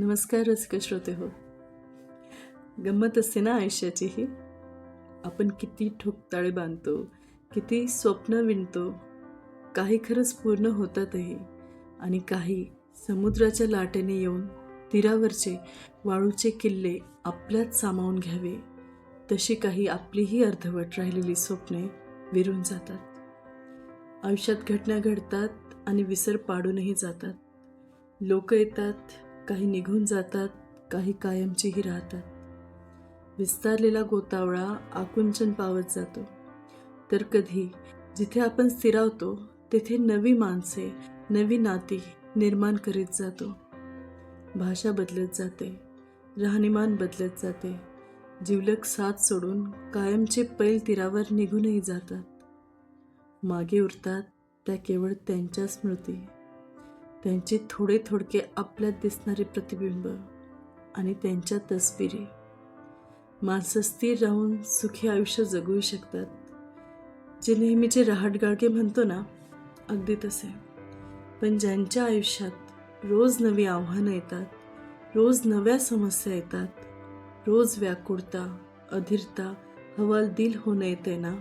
नमस्कार रसिक श्रोते हो. गंमत असते ना आयुष्याचीही आपण किती ठोकताळे बांधतो किती स्वप्न विणतो काही खरंच पूर्ण होतातही आणि काही समुद्राच्या लाटेने येऊन तीरावरचे वाळूचे किल्ले आपल्यात सामावून घ्यावे तशी काही आपलीही अर्धवट राहिलेली स्वप्ने विरून जातात. आयुष्यात घटना घडतात आणि विसर पाडूनही जातात. लोक येतात काही निघून जातात काही कायमचीही राहतात. विस्तारलेला गोतावळा आकुंचन पावत जातो. तर कधी जिथे आपण स्थिरावतो तेथे नवी माणसे नवी नाती निर्माण करीत जातो. भाषा बदलत जाते राहणीमान बदलत जाते. जिवलक साथ सोडून कायमचे पैल तीरावर निघूनही जातात. मागे उरतात त्या केवळ त्यांच्या स्मृती. त्यांचे थोडे थोडके आपल्यात दिसणारे प्रतिबिंब आणि त्यांच्या तस्बिरी. माणसं स्थिर राहून सुखी आयुष्य जगू शकतात. जे नेहमीचे रहाटगाडगे म्हणतो ना अगदी तसे. पण ज्यांच्या आयुष्यात रोज नवी आव्हानं येतात रोज नव्या समस्या येतात रोज व्याकुळता अधीरता हवालदिल होणं येते ना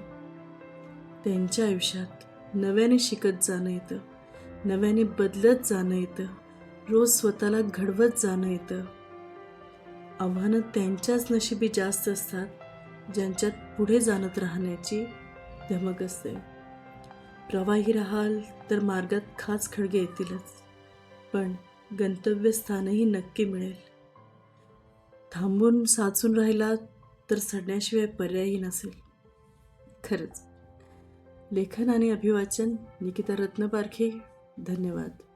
त्यांच्या आयुष्यात नव्याने शिकत जाणं येतं. नव्याने बदलत जाणं येतं. रोज स्वतःला घडवत जाणं येतं. आव्हानं त्यांच्याच नशिबी जास्त असतात ज्यांच्यात पुढे जाणत राहण्याची धमक असते. प्रवाही राहाल तर मार्गात खास खडगे येतीलच पण गंतव्यस्थानही नक्की मिळेल. थांबून साचून राहिला तर सडण्याशिवाय पर्यायही नसेल. खरंच. लेखन आणि अभिवाचन निकिता रत्नपारखे धन्यवाद.